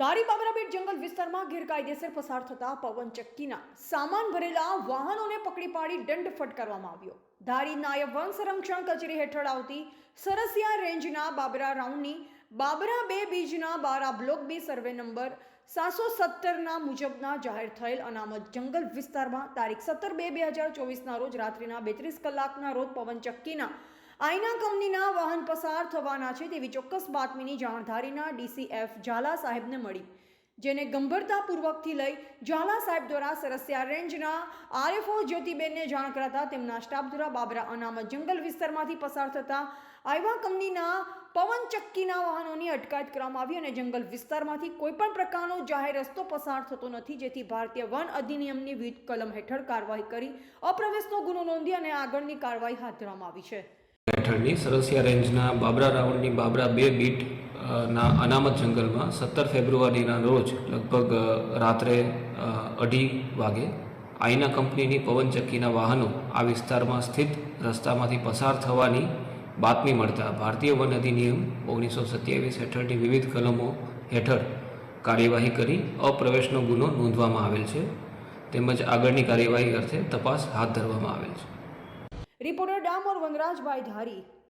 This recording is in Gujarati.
ધારી બાબરાબેટ જંગલ વિસ્તારમાં ગેરકાયદેસર પસાર થતા પવન ચક્કીના સામાન ભરેલા વાહનોને પકડી પાડી દંડ ફટકારવામાં આવ્યો. ધારી નાયબ વન સંરક્ષણ કચેરી હેઠળ આવતી સરસિયા રેન્જના બાબરા રાઉન્ડની બાબરા બે બીજના બારા બ્લોક બી સર્વે નંબર સાતસો સત્તરના મુજબના જાહેર થયેલ અનામત જંગલ વિસ્તારમાં તારીખ સત્તર બે બે હજાર ચોવીસના રોજ રાત્રિના બેત્રીસ કલાકના રોજ પવન ચક્કીના આઈના કંપનીના વાહન પસાર થવાના છે તેવી ચોક્કસ બાતમીની જાણધારીના ડીસીએફ ઝાલા સાહેબને મળી. જેને ગંભીરતાપૂર્વકથી લઈ ઝાલા સાહેબ દ્વારા સરસિયા રેન્જના આરએફઓ જ્યોતિબેનને જાણ કરાતા તેમના સ્ટાફ દ્વારા બાબરા અનામત જંગલ વિસ્તારમાંથી પસાર થતા આઈવા કંપનીના પવન ચક્કીના વાહનોની અટકાયત કરવામાં આવી અને જંગલ વિસ્તારમાંથી કોઈપણ પ્રકારનો જાહેર રસ્તો પસાર થતો નથી, જેથી ભારતીય વન અધિનિયમની વિવિધ કલમ હેઠળ કાર્યવાહી કરી અપ્રવેશનો ગુનો નોંધી અને આગળની કાર્યવાહી હાથ ધરવામાં આવી છે. હેઠળની સરસિયા રેન્જના બાબરા રાઉન્ડની બાબરા બે બીટ ના અનામત જંગલમાં સત્તર ફેબ્રુઆરીના રોજ લગભગ રાત્રે અઢી વાગે આઈના કંપનીની પવનચક્કીના વાહનો આ વિસ્તારમાં સ્થિત રસ્તામાંથી પસાર થવાની બાતમી મળતા ભારતીય વન અધિનિયમ ઓગણીસો સત્યાવીસ હેઠળની વિવિધ કલમો હેઠળ કાર્યવાહી કરી અપ્રવેશનો ગુનો નોંધવામાં આવેલ છે. તેમજ આગળની કાર્યવાહી અર્થે તપાસ હાથ ધરવામાં આવેલ છે. રિપોર્ટર ડામોર વનરાજભાઈ ધારી